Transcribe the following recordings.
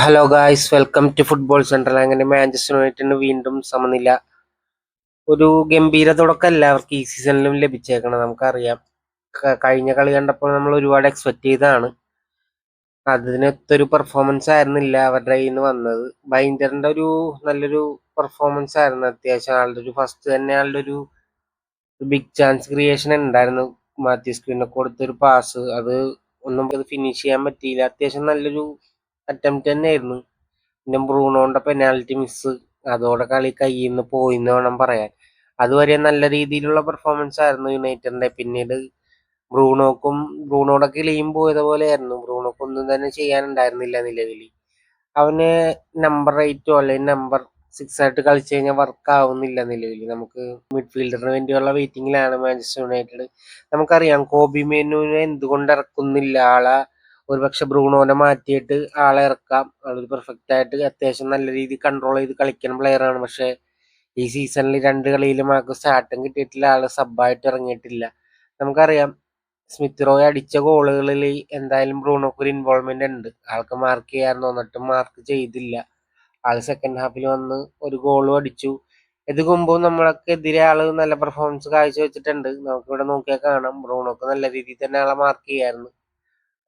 Hello guys welcome to football central അങ്ങനെ Manchester യുണൈറ്റഡിന് വീണ്ടും സമനില. ഒരു ഗംഭീര തുടക്കം എല്ലാവർക്കും ഈ സീസണിലും ലഭിച്ചേക്കണം നമുക്കറിയാം. കഴിഞ്ഞ കളി കണ്ടപ്പോൾ നമ്മൾ ഒരുപാട് എക്സ്പെക്ട് ചെയ്തതാണ്. അതിനൊത്തൊരു പെർഫോമൻസ് ആയിരുന്നില്ല അവരുടെ കയ്യിൽ നിന്ന് വന്നത്. ബൈൻഡറിന്റെ ഒരു നല്ലൊരു പെർഫോമൻസ് ആയിരുന്നു അത്യാവശ്യം. ആളുടെ ഒരു ഫസ്റ്റ് തന്നെ ആളുടെ ഒരു ബിഗ് ചാൻസ് ക്രിയേഷൻ ഉണ്ടായിരുന്നു. മാത്യു സ്ക്രീനൊക്കെ കൊടുത്തൊരു പാസ് അത് ഒന്നും ഫിനിഷ് ചെയ്യാൻ പറ്റിയില്ല. അത്യാവശ്യം നല്ലൊരു അറ്റംപ്റ്റ് തന്നെയായിരുന്നു. പിന്നെ ബ്രൂണോന്റെ പെനാൽറ്റി മിസ് അതോടെ കളി കയ്യിൽ നിന്ന് പോയി എന്ന് വേണം പറയാൻ. അതുവരെ നല്ല രീതിയിലുള്ള പെർഫോമൻസ് ആയിരുന്നു യുണൈറ്റഡിന്റെ പിന്നീട് ബ്രൂണോക്കും ബ്രൂണോടെ കിളിയും പോയതുപോലെയായിരുന്നു ബ്രൂണോക്ക് ഒന്നും തന്നെ ചെയ്യാനുണ്ടായിരുന്നില്ല നിലവിൽ. അവന് നമ്പർ എയ്റ്റോ അല്ലെങ്കിൽ നമ്പർ സിക്സ് ആയിട്ട് കളിച്ചു കഴിഞ്ഞാൽ വർക്ക് ആവുന്നില്ല നിലവിൽ. നമുക്ക് മിഡ്ഫീൽഡറിന് വേണ്ടിയുള്ള വെയിറ്റിംഗിലാണ് മാഞ്ചസ്റ്റർ യുണൈറ്റഡ് നമുക്കറിയാം കോബി മെനുവിനെ എന്തുകൊണ്ട് ഇറക്കുന്നില്ല. ആളെ ഒരുപക്ഷെ ബ്രൂണോനെ മാറ്റിയിട്ട് ആളെ ഇറക്കാം. ആളൊരു പെർഫെക്റ്റ് ആയിട്ട് അത്യാവശ്യം നല്ല രീതിയിൽ കൺട്രോൾ ചെയ്ത് കളിക്കുന്ന പ്ലെയർ ആണ്. പക്ഷെ ഈ സീസണിൽ രണ്ട് കളിയിലും ആൾക്ക് സ്റ്റാർട്ടും കിട്ടിയിട്ടില്ല. ആൾ സബ്ബായിട്ട് ഇറങ്ങിയിട്ടില്ല. നമുക്കറിയാം സ്മിത്ത് റോയ് അടിച്ച ഗോളുകളിൽ എന്തായാലും ബ്രൂണോക്ക് ഒരു ഇൻവോൾവ്മെന്റ് ഉണ്ട്. ആൾക്ക് മാർക്ക് ചെയ്യാൻ തോന്നിട്ടും മാർക്ക് ചെയ്തില്ല. ആൾ സെക്കൻഡ് ഹാഫിൽ വന്ന് ഒരു ഗോളും അടിച്ചു. ഇത് മുമ്പും നമ്മളൊക്കെതിരെ ആൾ നല്ല പെർഫോമൻസ് കാഴ്ച കാഴ്ചവെച്ചിട്ടുണ്ട്. നമുക്കിവിടെ നോക്കിയാൽ കാണാം. ബ്രൂണോക്ക് നല്ല രീതിയിൽ തന്നെ ആളെ മാർക്ക് ചെയ്യായിരുന്നു.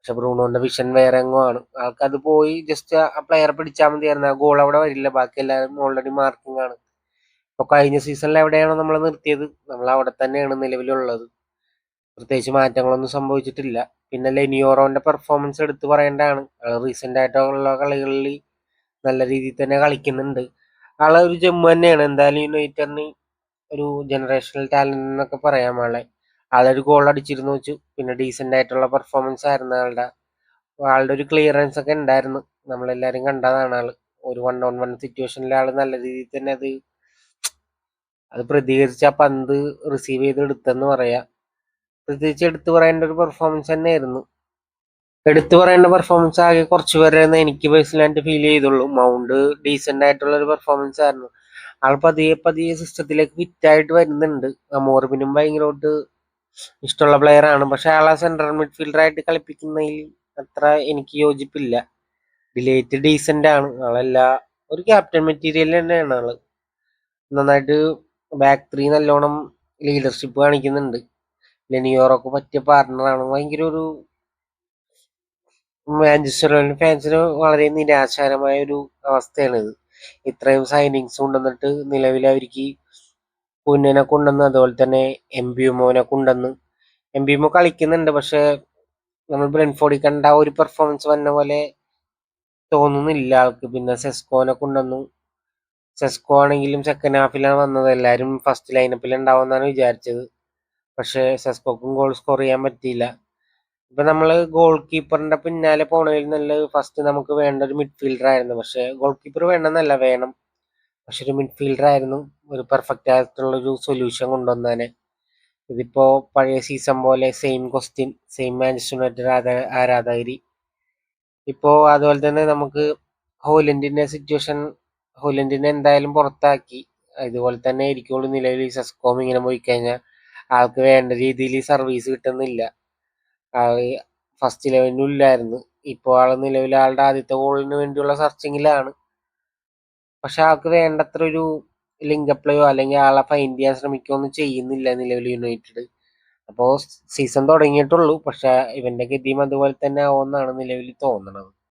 പക്ഷെ ബ്രൂണോന്റെ വിഷൻ വേറെ എങ്ങോ ആണ്. ആൾക്കത് പോയി ജസ്റ്റ് ആ പ്ലെയർ പിടിച്ചാൽ മതിയായിരുന്നു. ആ ഗോൾ അവിടെ വരില്ല. ബാക്കി എല്ലാവരും ഓൾറെഡി മാർക്കിംഗ് ആണ്. ഇപ്പൊ കഴിഞ്ഞ സീസണിൽ എവിടെയാണോ നമ്മൾ നിർത്തിയത്. നമ്മൾ അവിടെ തന്നെയാണ് നിലവിലുള്ളത്. പ്രത്യേകിച്ച് മാറ്റങ്ങളൊന്നും സംഭവിച്ചിട്ടില്ല. പിന്നെ ലെനിയോറോന്റെ പെർഫോമൻസ് എടുത്തു പറയേണ്ടതാണ്. റീസെന്റ് ആയിട്ടുള്ള കളികളിൽ നല്ല രീതിയിൽ തന്നെ കളിക്കുന്നുണ്ട്. ആളെ ഒരു ജമ്മു തന്നെയാണ്. എന്തായാലും യുണൈറ്റഡിന് ഒരു ജനറേഷണൽ ടാലന്റ് എന്നൊക്കെ പറയാം ആളെ. ആളൊരു ഗോൾ അടിച്ചിരുന്നു വെച്ചു. പിന്നെ ഡീസെന്റ് ആയിട്ടുള്ള പെർഫോമൻസ് ആയിരുന്നു ആളുടെ. ആളുടെ ഒരു ക്ലിയറൻസ് ഒക്കെ ഉണ്ടായിരുന്നു നമ്മളെല്ലാരും കണ്ടതാണ് ആൾ. ഒരു വൺ ഓൺ വൺ സിറ്റുവേഷനിൽ ആൾ നല്ല രീതിയിൽ തന്നെ അത് അത് പ്രതികരിച്ച് ആ പന്ത് റിസീവ് ചെയ്ത് എടുത്തെന്ന് പറയാം. പ്രത്യേകിച്ച് എടുത്തു പറയേണ്ട ഒരു പെർഫോമൻസ് തന്നെയായിരുന്നു. എടുത്തു പറയേണ്ട പെർഫോമൻസ് ആകെ കുറച്ച് പേരെ എനിക്ക് പേഴ്സണലായിട്ട് ഫീൽ ചെയ്തുള്ളൂ. മൗണ്ട് ഡീസെന്റ് ആയിട്ടുള്ള ഒരു പെർഫോമൻസ് ആയിരുന്നു. ആൾ പതിയെ പതിയെ സിസ്റ്റത്തിലേക്ക് ഫിറ്റ് ആയിട്ട് വരുന്നുണ്ട്. മോർബിനും ഭയങ്കരമായിട്ട് ഇഷ്ടമുള്ള പ്ലെയർ ആണ്. പക്ഷെ അയാളെ സെൻട്രൽ മിഡ്ഫീൽഡർ ആയിട്ട് കളിപ്പിക്കുന്നതിൽ അത്ര എനിക്ക് യോജിപ്പില്ല. ഡിലേറ്റ് ഡീസെന്റ് ആണ്. ആളെല്ലാ ഒരു ക്യാപ്റ്റൻ മെറ്റീരിയൽ തന്നെയാണ് ആൾ. നന്നായിട്ട് ബാക്ക് ത്രീ നല്ലോണം ലീഡർഷിപ്പ് കാണിക്കുന്നുണ്ട്. ലെനിയോറൊക്കെ പറ്റിയ പാർട്ട്ണറാണ് ഭയങ്കര ഒരു മാഞ്ചസ്റ്റർ ഫാൻസിന് വളരെ നിരാശകരമായ ഒരു അവസ്ഥയാണിത്. ഇത്രയും സൈനിങ്സ് കൊണ്ടുവന്നിട്ട് നിലവിൽ അവർക്ക് കുഞ്ഞനെ കൊണ്ടെന്ന് അതുപോലെ തന്നെ എം ബി ഉമോനെ കൊണ്ടെന്ന് എം ബി ഉമോ കളിക്കുന്നുണ്ട് പക്ഷെ നമ്മൾ ബ്രെൻഫോർഡിൽ കണ്ട ആ ഒരു പെർഫോമൻസ് വന്ന പോലെ തോന്നുന്നില്ല ആൾക്ക്. പിന്നെ സെസ്കോനെ കൊണ്ടുവന്നു. സെസ്കോ ആണെങ്കിലും സെക്കൻഡ് ഹാഫിലാണ് വന്നത്. എല്ലാവരും ഫസ്റ്റ് ലൈനപ്പിൽ ഉണ്ടാവുമെന്നാണ് വിചാരിച്ചത്. പക്ഷെ സെസ്കോക്കും ഗോൾ സ്കോർ ചെയ്യാൻ പറ്റിയില്ല. ഇപ്പൊ നമ്മൾ ഗോൾ കീപ്പറിന്റെ പിന്നാലെ പോണതിൽ നല്ല ഫസ്റ്റ് നമുക്ക് വേണ്ട ഒരു മിഡ്ഫീൽഡർ ആയിരുന്നു. പക്ഷേ ഗോൾ കീപ്പർ വേണമെന്നല്ല വേണം. പക്ഷെ ഒരു മിഡ്ഫീൽഡർ ആയിരുന്നു. ഒരു പെർഫെക്റ്റ് ആയിട്ടുള്ള ഒരു സൊല്യൂഷൻ കൊണ്ടുവന്നേനെ. ഇതിപ്പോ പഴയ സീസൺ പോലെ same question same Manchester United ആരാധകരി. ഇപ്പോൾ ഇപ്പോ അതുപോലെ തന്നെ നമുക്ക് ഹോലൻഡിന്റെ സിറ്റുവേഷൻ ഹോലൻഡിനെ എന്തായാലും പുറത്താക്കി. ഇതുപോലെ തന്നെ ഇരിക്കുള്ളൂ നിലവിൽ സെസ്കോം ഇങ്ങനെ പോയി കഴിഞ്ഞാൽ ആൾക്ക് വേണ്ട രീതിയിൽ സർവീസ് കിട്ടുന്നില്ല. ഫസ്റ്റ് ഇലവനും ഇല്ലായിരുന്നു ഇപ്പോൾ ആൾ നിലവിൽ ആളുടെ ആദ്യത്തെ ഗോളിന് വേണ്ടിയുള്ള സെർച്ചിങ്ങിലാണ് പക്ഷെ ആൾക്ക് വേണ്ടത്ര ഒരു ലിങ്ക് അപ്ലൈയോ അല്ലെങ്കിൽ ആളെ ഫൈൻഡ് ചെയ്യാൻ ശ്രമിക്കുകയോ ഒന്നും ചെയ്യുന്നില്ല നിലവിൽ യുണൈറ്റഡ്. അപ്പോൾ സീസൺ തുടങ്ങിയിട്ടുള്ളൂ. പക്ഷേ ഇവന്റെ ഗതിയും അതുപോലെ തന്നെ ആവുമെന്നാണ് നിലവിൽ തോന്നുന്നത്